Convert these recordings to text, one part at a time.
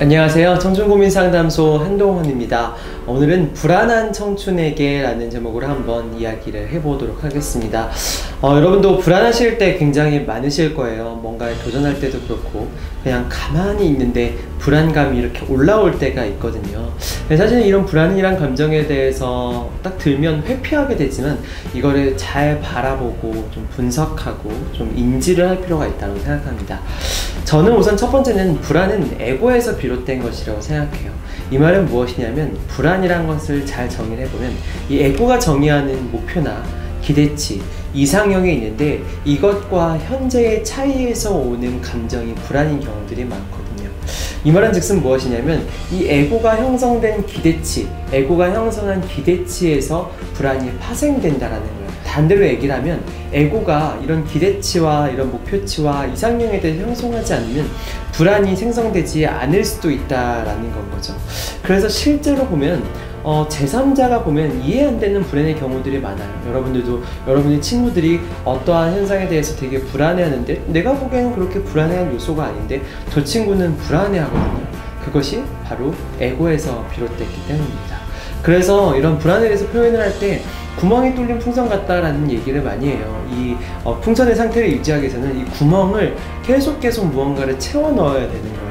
안녕하세요. 청춘고민상담소 한동원입니다. 오늘은 불안한 청춘에게 라는 제목으로 한번 이야기를 해보도록 하겠습니다. 어, 여러분도 불안하실 때 굉장히 많으실 거예요. 뭔가에 도전할 때도 그렇고, 그냥 가만히 있는데 불안감이 이렇게 올라올 때가 있거든요. 사실은 이런 불안이란 감정에 대해서 딱 들면 회피하게 되지만, 이거를 잘 바라보고 좀 분석하고 좀 인지를 할 필요가 있다고 생각합니다. 저는 우선 첫 번째는 불안은 에고에서 비롯된 것이라고 생각해요. 이 말은 무엇이냐면 불안이란 것을 잘 정의를 해보면 이 에고가 정의하는 목표나 기대치, 이상형이 있는데 이것과 현재의 차이에서 오는 감정이 불안인 경우들이 많거든요. 이 말은 즉슨 무엇이냐면 이 에고가 형성된 기대치, 에고가 형성한 기대치에서 불안이 파생된다라는 거예요. 반대로 얘기를 하면 에고가 이런 기대치와 이런 목표치와 이상형에 대해 형성하지 않으면 불안이 생성되지 않을 수도 있다라는 건 거죠. 그래서 실제로 보면 어, 제3자가 보면 이해 안 되는 불안의 경우들이 많아요. 여러분들도 여러분의 친구들이 어떠한 현상에 대해서 되게 불안해하는데 내가 보기에는 그렇게 불안해할 요소가 아닌데 저 친구는 불안해하거든요. 그것이 바로 에고에서 비롯됐기 때문입니다. 그래서 이런 불안에 대해서 표현을 할 때 구멍이 뚫린 풍선 같다라는 얘기를 많이 해요. 이 어, 풍선의 상태를 유지하기 위해서는 이 구멍을 계속 계속 무언가를 채워 넣어야 되는 거예요.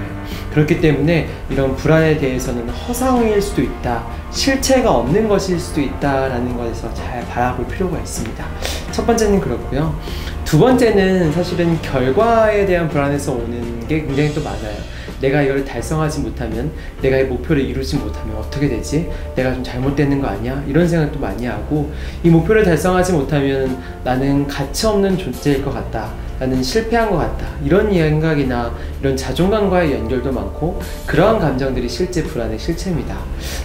그렇기 때문에 이런 불안에 대해서는 허상일 수도 있다. 실체가 없는 것일 수도 있다라는 것에서 잘 바라볼 필요가 있습니다. 첫 번째는 그렇고요. 두 번째는 사실은 결과에 대한 불안에서 오는 게 굉장히 또 많아요. 내가 이걸 달성하지 못하면 내가 이 목표를 이루지 못하면 어떻게 되지? 내가 좀 잘못되는 거 아니야? 이런 생각도 많이 하고 이 목표를 달성하지 못하면 나는 가치 없는 존재일 것 같다. 나는 실패한 것 같다. 이런 생각이나 이런 자존감과의 연결도 많고 그러한 감정들이 실제 불안의 실체입니다.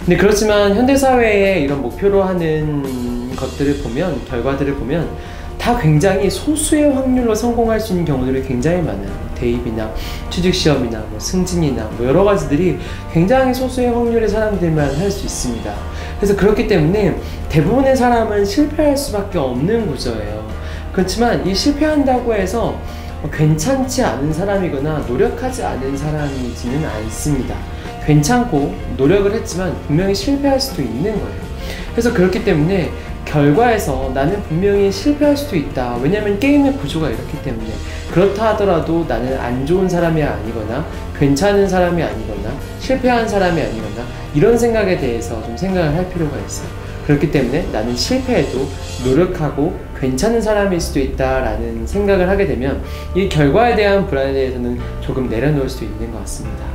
근데 그렇지만 현대사회에 이런 목표로 하는 것들을 보면 결과들을 보면 다 굉장히 소수의 확률로 성공할 수 있는 경우들이 굉장히 많아요. 대입이나 취직시험이나 뭐 승진이나 뭐 여러 가지들이 굉장히 소수의 확률의 사람들만 할 수 있습니다. 그래서 그렇기 때문에 대부분의 사람은 실패할 수밖에 없는 구조예요. 그렇지만 이 실패한다고 해서 괜찮지 않은 사람이거나 노력하지 않은 사람이지는 않습니다. 괜찮고 노력을 했지만 분명히 실패할 수도 있는 거예요. 그래서 그렇기 때문에 결과에서 나는 분명히 실패할 수도 있다. 왜냐면 게임의 구조가 이렇기 때문에. 그렇다 하더라도 나는 안 좋은 사람이 아니거나 괜찮은 사람이 아니거나 실패한 사람이 아니거나 이런 생각에 대해서 좀 생각을 할 필요가 있어요. 그렇기 때문에 나는 실패해도 노력하고 괜찮은 사람일 수도 있다라는 생각을 하게 되면 이 결과에 대한 불안에 대해서는 조금 내려놓을 수 있는 것 같습니다.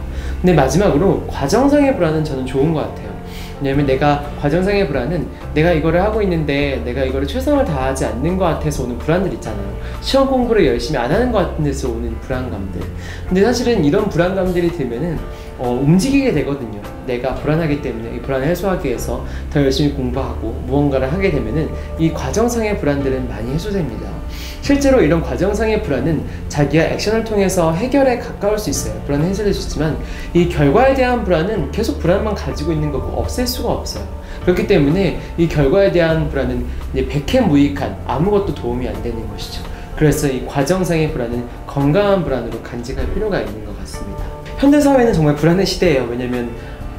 근데 마지막으로 과정상의 불안은 저는 좋은 것 같아요. 왜냐면 내가 과정상의 불안은 내가 이거를 하고 있는데 내가 이거를 최선을 다하지 않는 것 같아서 오는 불안들 있잖아요. 시험 공부를 열심히 안 하는 것 같은 데서 오는 불안감들. 근데 사실은 이런 불안감들이 들면은 어, 움직이게 되거든요. 내가 불안하기 때문에 이 불안을 해소하기 위해서 더 열심히 공부하고 무언가를 하게 되면은 이 과정상의 불안들은 많이 해소됩니다. 실제로 이런 과정상의 불안은 자기가 액션을 통해서 해결에 가까울 수 있어요. 불안은 해소될 수 있지만 이 결과에 대한 불안은 계속 불안만 가지고 있는 거고 없앨 수가 없어요. 그렇기 때문에 이 결과에 대한 불안은 이제 백해 무익한 아무것도 도움이 안 되는 것이죠. 그래서 이 과정상의 불안은 건강한 불안으로 간직할 필요가 있는 것 같습니다. 현대사회는 정말 불안의 시대예요. 왜냐면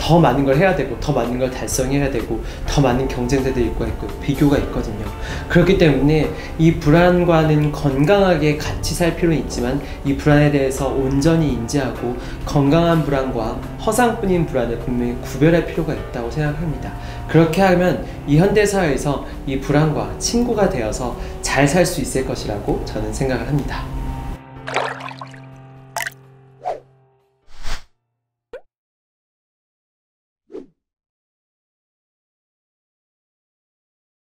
더 많은 걸 해야 되고 더 많은 걸 달성해야 되고 더 많은 경쟁자도 있고 있고 비교가 있거든요. 그렇기 때문에 이 불안과는 건강하게 같이 살 필요는 있지만 이 불안에 대해서 온전히 인지하고 건강한 불안과 허상뿐인 불안을 분명히 구별할 필요가 있다고 생각합니다. 그렇게 하면 이 현대 사회에서 이 불안과 친구가 되어서 잘 살 수 있을 것이라고 저는 생각을 합니다.